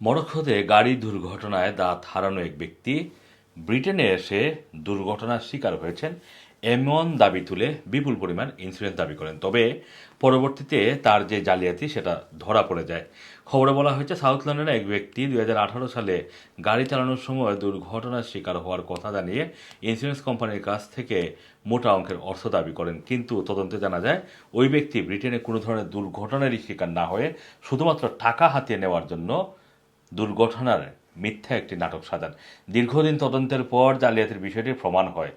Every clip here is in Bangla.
মরক্কোতে গাড়ি দুর্ঘটনায় দাঁত হারানো এক ব্যক্তি। ব্রিটেনে এসে দুর্ঘটনার শিকার হয়েছেন। এমন দাবি তুলে বিপুল পরিমাণ ইন্স্যুরেন্স দাবি করেন। তবে পরবর্তীতে তার যে জালিয়াতি, সেটা ধরা পড়ে যায়। খবরে বলা হয়েছে, সাউথ লন্ডনের এক ব্যক্তি দুই হাজার আঠারো সালে গাড়ি চালানোর সময় দুর্ঘটনার শিকার হওয়ার কথা জানিয়ে ইন্স্যুরেন্স কোম্পানির কাছ থেকে মোটা অঙ্কের অর্থ দাবি করেন। কিন্তু তদন্তে জানা যায়, ওই ব্যক্তি ব্রিটেনে কোনো ধরনের দুর্ঘটনারই শিকার না হয়ে শুধুমাত্র টাকা হাতিয়ে নেওয়ার জন্য দুর্ঘটনার মিথ্যা একটি নাটক সাজান। দীর্ঘদিন তদন্তের পর জালিয়াতির বিষয়টি প্রমাণ হয়।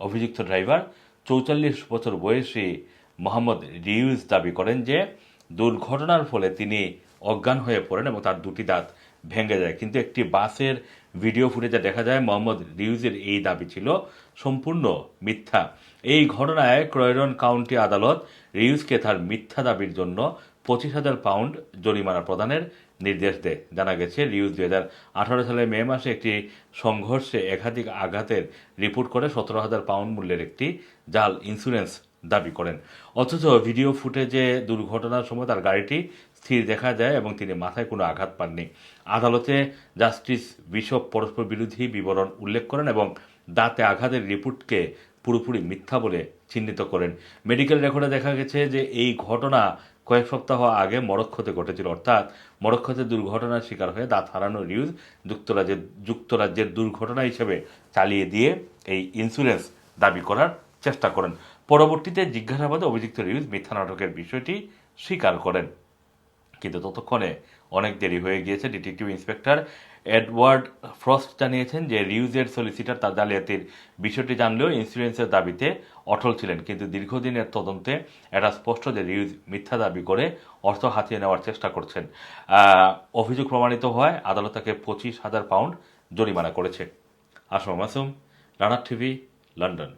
অভিযুক্ত ড্রাইভার চৌচল্লিশ বছর বয়সী মোহাম্মদ রিউজ দাবি করেন যে, দুর্ঘটনার ফলে তিনি অজ্ঞান হয়ে পড়েন এবং তার দুটি দাঁত ভেঙে যায়। কিন্তু একটি বাসের ভিডিও ফুটেজে দেখা যায়, মোহাম্মদ রিউজের এই দাবি ছিল সম্পূর্ণ মিথ্যা। এই ঘটনায় ক্রয়রন কাউন্টি আদালত রিউজকে তার মিথ্যা দাবির জন্য পঁচিশ হাজার পাউন্ড জরিমানা প্রদানের নির্দেশ দেয়। জানা গেছে, রিউজ দুই হাজার আঠারো সালের মে মাসে একটি সংঘর্ষে একাধিক আঘাতের রিপোর্ট করে সতেরো হাজার পাউন্ড মূল্যের একটি জাল ইন্স্যুরেন্স দাবি করেন। অথচ ভিডিও ফুটেজে দুর্ঘটনার সময় তার গাড়িটি স্থির দেখা যায় এবং তিনি মাথায় কোনো আঘাত পাননি। আদালতে জাস্টিস বিশপ পরস্পর বিরোধী বিবরণ উল্লেখ করেন এবং দাঁতে আঘাতের রিপোর্টকে পুরোপুরি মিথ্যা বলে চিহ্নিত করেন। মেডিকেল রেকর্ডে দেখা গেছে যে এই ঘটনা কয়েক সপ্তাহ আগে মরক্ষতে ঘটেছিল, অর্থাৎ মরক্ষতে দুর্ঘটনার শিকার হয়ে দাঁত হারানো নিউজ যুক্তরাজ্যের যুক্তরাজ্যের দুর্ঘটনা হিসেবে চালিয়ে দিয়ে এই ইন্স্যুরেন্স দাবি করার চেষ্টা করেন। পরবর্তীতে জিজ্ঞাসাবাদে অভিযুক্ত রিউজ মিথ্যা নাটকের বিষয়টি স্বীকার করেন। কিন্তু ততক্ষণে অনেক দেরি হয়ে গিয়েছে। ডিটেকটিভ ইন্সপেক্টর এডওয়ার্ড ফ্রস্ট জানিয়েছেন যে রিউজের সলিসিটার তার জালিয়াতির বিষয়টি জানলেও ইন্স্যুরেন্সের দাবিতে অটল ছিলেন। কিন্তু দীর্ঘদিনের তদন্তে এটা স্পষ্ট যে রিউজ মিথ্যা দাবি করে অর্থ হাতিয়ে নেওয়ার চেষ্টা করছেন। অভিযোগ প্রমাণিত হয় আদালত তাকে পঁচিশ হাজার পাউন্ড জরিমানা করেছে। Asma Masum, Runner TV, London.